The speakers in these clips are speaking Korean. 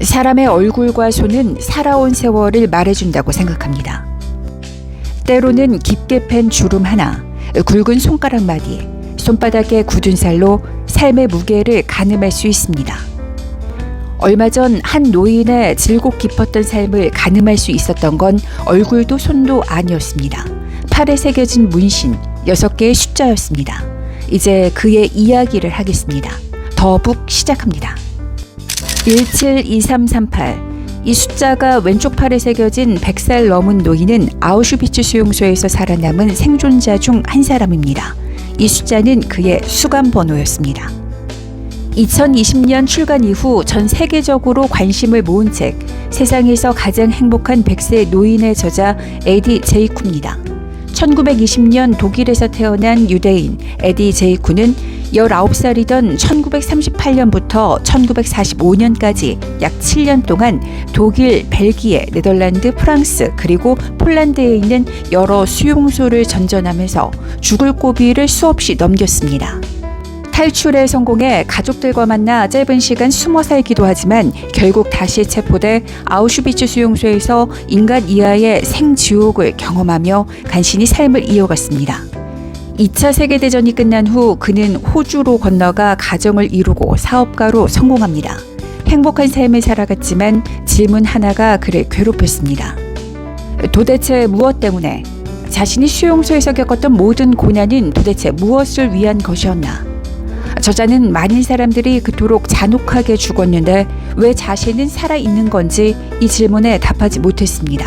사람의 얼굴과 손은 살아온 세월을 말해준다고 생각합니다. 때로는 깊게 팬 주름 하나, 굵은 손가락 마디, 손바닥에 굳은 살로 삶의 무게를 가늠할 수 있습니다. 얼마 전 한 노인의 질곡 깊었던 삶을 가늠할 수 있었던 건 얼굴도 손도 아니었습니다. 팔에 새겨진 문신, 여섯 개의 숫자였습니다. 이제 그의 이야기를 하겠습니다. 더북 시작합니다. 172338. 이 숫자가 왼쪽 팔에 새겨진 100살 넘은 노인은 아우슈비츠 수용소에서 살아남은 생존자 중 한 사람입니다. 이 숫자는 그의 수감 번호였습니다. 2020년 출간 이후 전 세계적으로 관심을 모은 책 세상에서 가장 행복한 100세 노인의 저자 에디 제이쿠입니다. 1920년 독일에서 태어난 유대인 에디 제이쿠는 19살이던 1938년부터 1945년까지 약 7년 동안 독일, 벨기에, 네덜란드, 프랑스 그리고 폴란드에 있는 여러 수용소를 전전하면서 죽을 고비를 수없이 넘겼습니다. 탈출에 성공해 가족들과 만나 짧은 시간 숨어 살기도 하지만 결국 다시 체포돼 아우슈비츠 수용소에서 인간 이하의 생지옥을 경험하며 간신히 삶을 이어갔습니다. 2차 세계대전이 끝난 후 그는 호주로 건너가 가정을 이루고 사업가로 성공합니다. 행복한 삶을 살아갔지만 질문 하나가 그를 괴롭혔습니다. 도대체 무엇 때문에 자신이 수용소에서 겪었던 모든 고난은 도대체 무엇을 위한 것이었나? 저자는 많은 사람들이 그토록 잔혹하게 죽었는데 왜 자신은 살아 있는 건지 이 질문에 답하지 못했습니다.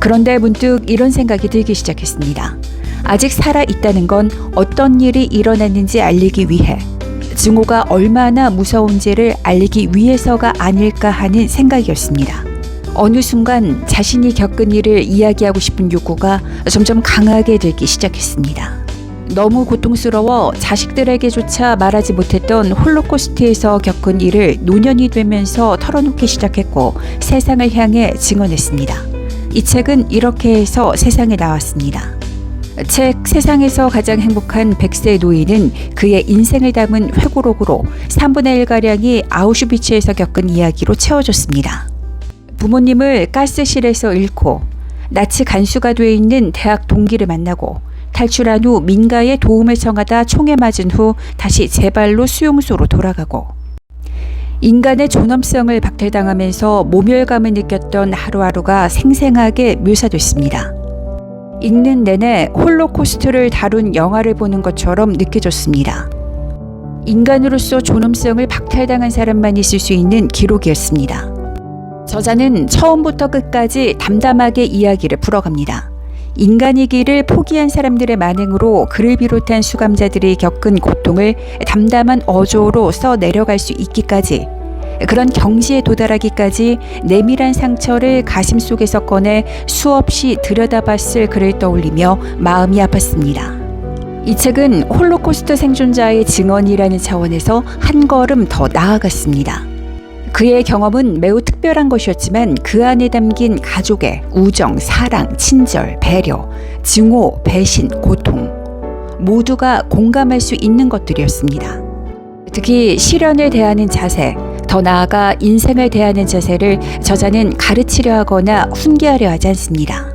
그런데 문득 이런 생각이 들기 시작했습니다. 아직 살아 있다는 건 어떤 일이 일어났는지 알리기 위해 증오가 얼마나 무서운지를 알리기 위해서가 아닐까 하는 생각이었습니다. 어느 순간 자신이 겪은 일을 이야기하고 싶은 욕구가 점점 강하게 들기 시작했습니다. 너무 고통스러워 자식들에게조차 말하지 못했던 홀로코스트에서 겪은 일을 노년이 되면서 털어놓기 시작했고 세상을 향해 증언했습니다. 이 책은 이렇게 해서 세상에 나왔습니다. 책 세상에서 가장 행복한 100세 노인은 그의 인생을 담은 회고록으로 3분의 1가량이 아우슈비츠에서 겪은 이야기로 채워졌습니다. 부모님을 가스실에서 잃고 나치 간수가 돼 있는 대학 동기를 만나고 탈출한 후 민가의 도움을 청하다 총에 맞은 후 다시 제 발로 수용소로 돌아가고 인간의 존엄성을 박탈당하면서 모멸감을 느꼈던 하루하루가 생생하게 묘사됐습니다. 읽는 내내 홀로코스트를 다룬 영화를 보는 것처럼 느껴졌습니다. 인간으로서 존엄성을 박탈당한 사람만 있을 수 있는 기록이었습니다. 저자는 처음부터 끝까지 담담하게 이야기를 풀어갑니다. 인간이기를 포기한 사람들의 만행으로 그를 비롯한 수감자들이 겪은 고통을 담담한 어조로 써 내려갈 수 있기까지 그런 경지에 도달하기까지 내밀한 상처를 가심 속에서 꺼내 수없이 들여다봤을 그를 떠올리며 마음이 아팠습니다. 이 책은 홀로코스트 생존자의 증언이라는 차원에서 한 걸음 더 나아갔습니다. 그의 경험은 매우 특별한 것이었지만 그 안에 담긴 가족의 우정, 사랑, 친절, 배려, 증오, 배신, 고통 모두가 공감할 수 있는 것들이었습니다. 특히 시련을 대하는 자세, 더 나아가 인생을 대하는 자세를 저자는 가르치려 하거나 훈계하려 하지 않습니다.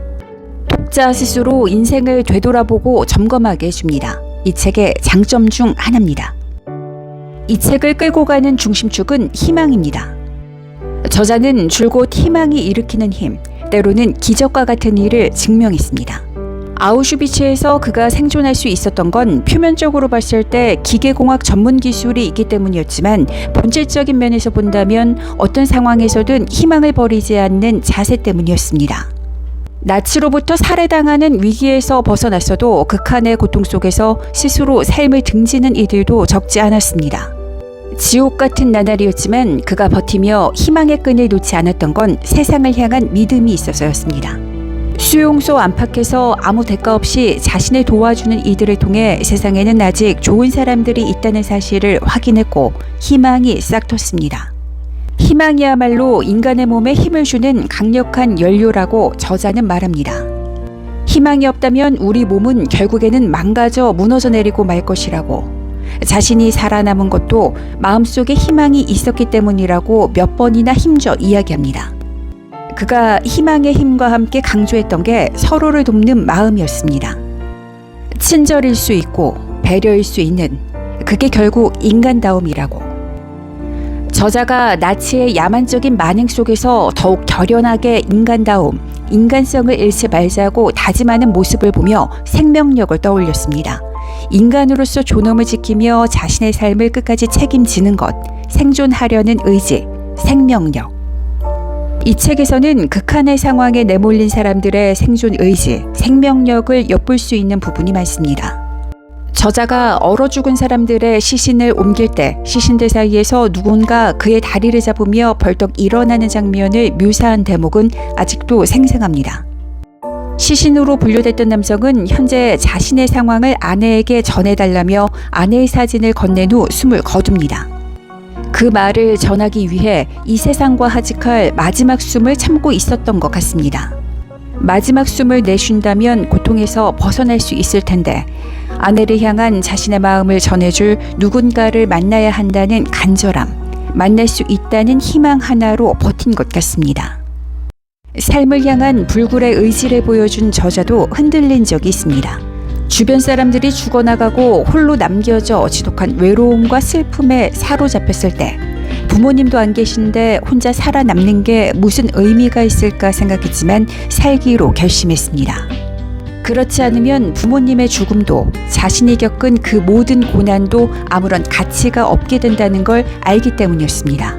독자 스스로 인생을 되돌아보고 점검하게 해줍니다. 이 책의 장점 중 하나입니다. 이 책을 끌고 가는 중심축은 희망입니다. 저자는 줄곧 희망이 일으키는 힘, 때로는 기적과 같은 일을 증명했습니다. 아우슈비츠에서 그가 생존할 수 있었던 건 표면적으로 봤을 때 기계공학 전문 기술이 있기 때문이었지만 본질적인 면에서 본다면 어떤 상황에서든 희망을 버리지 않는 자세 때문이었습니다. 나치로부터 살해당하는 위기에서 벗어났어도 극한의 고통 속에서 스스로 삶을 등지는 이들도 적지 않았습니다. 지옥 같은 나날이었지만 그가 버티며 희망의 끈을 놓지 않았던 건 세상을 향한 믿음이 있어서였습니다. 수용소 안팎에서 아무 대가 없이 자신을 도와주는 이들을 통해 세상에는 아직 좋은 사람들이 있다는 사실을 확인했고 희망이 싹 텄습니다. 희망이야말로 인간의 몸에 힘을 주는 강력한 연료라고 저자는 말합니다. 희망이 없다면 우리 몸은 결국에는 망가져 무너져 내리고 말 것이라고 자신이 살아남은 것도 마음속에 희망이 있었기 때문이라고 몇 번이나 힘줘 이야기합니다. 그가 희망의 힘과 함께 강조했던 게 서로를 돕는 마음이었습니다. 친절일 수 있고 배려일 수 있는 그게 결국 인간다움이라고. 저자가 나치의 야만적인 만행 속에서 더욱 결연하게 인간다움, 인간성을 잃지 말자고 다짐하는 모습을 보며 생명력을 떠올렸습니다. 인간으로서 존엄을 지키며 자신의 삶을 끝까지 책임지는 것, 생존하려는 의지, 생명력. 이 책에서는 극한의 상황에 내몰린 사람들의 생존 의지, 생명력을 엿볼 수 있는 부분이 많습니다. 저자가 얼어 죽은 사람들의 시신을 옮길 때 시신들 사이에서 누군가 그의 다리를 잡으며 벌떡 일어나는 장면을 묘사한 대목은 아직도 생생합니다. 시신으로 분류됐던 남성은 현재 자신의 상황을 아내에게 전해달라며 아내의 사진을 건넨 후 숨을 거둡니다. 그 말을 전하기 위해 이 세상과 하직할 마지막 숨을 참고 있었던 것 같습니다. 마지막 숨을 내쉰다면 고통에서 벗어날 수 있을 텐데 아내를 향한 자신의 마음을 전해줄 누군가를 만나야 한다는 간절함, 만날 수 있다는 희망 하나로 버틴 것 같습니다. 삶을 향한 불굴의 의지를 보여준 저자도 흔들린 적이 있습니다. 주변 사람들이 죽어나가고 홀로 남겨져 지독한 외로움과 슬픔에 사로잡혔을 때 부모님도 안 계신데 혼자 살아남는 게 무슨 의미가 있을까 생각했지만 살기로 결심했습니다. 그렇지 않으면 부모님의 죽음도 자신이 겪은 그 모든 고난도 아무런 가치가 없게 된다는 걸 알기 때문이었습니다.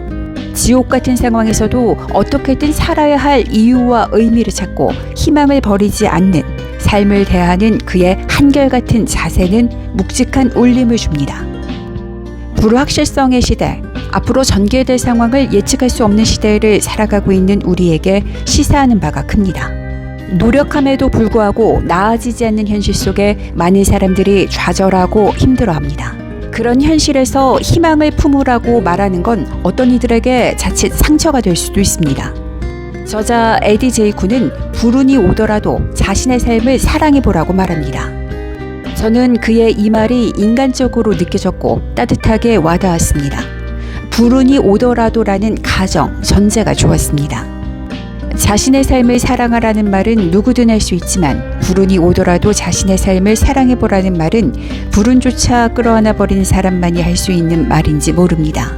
지옥 같은 상황에서도 어떻게든 살아야 할 이유와 의미를 찾고 희망을 버리지 않는 삶을 대하는 그의 한결같은 자세는 묵직한 울림을 줍니다. 불확실성의 시대, 앞으로 전개될 상황을 예측할 수 없는 시대를 살아가고 있는 우리에게 시사하는 바가 큽니다. 노력함에도 불구하고 나아지지 않는 현실 속에 많은 사람들이 좌절하고 힘들어합니다. 그런 현실에서 희망을 품으라고 말하는 건 어떤 이들에게 자칫 상처가 될 수도 있습니다. 저자 에디 제이쿠는 불운이 오더라도 자신의 삶을 사랑해 보라고 말합니다. 저는 그의 이 말이 인간적으로 느껴졌고 따뜻하게 와닿았습니다. 불운이 오더라도라는 가정, 전제가 좋았습니다. 자신의 삶을 사랑하라는 말은 누구든 할 수 있지만 불운이 오더라도 자신의 삶을 사랑해 보라는 말은 불운조차 끌어안아 버리는 사람만이 할 수 있는 말인지 모릅니다.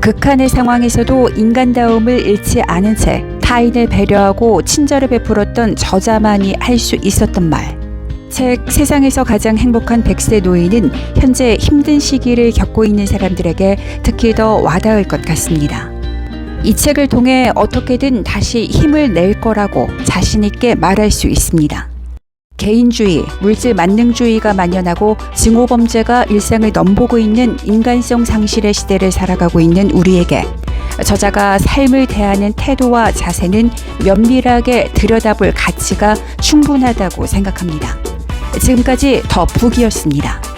극한의 상황에서도 인간다움을 잃지 않은 채 타인을 배려하고 친절을 베풀었던 저자만이 할 수 있었던 말. 책 세상에서 가장 행복한 백세 노인은 현재 힘든 시기를 겪고 있는 사람들에게 특히 더 와닿을 것 같습니다. 이 책을 통해 어떻게든 다시 힘을 낼 거라고 자신있게 말할 수 있습니다. 개인주의, 물질 만능주의가 만연하고 증오범죄가 일상을 넘보고 있는 인간성 상실의 시대를 살아가고 있는 우리에게 저자가 삶을 대하는 태도와 자세는 면밀하게 들여다볼 가치가 충분하다고 생각합니다. 지금까지 더 북이었습니다.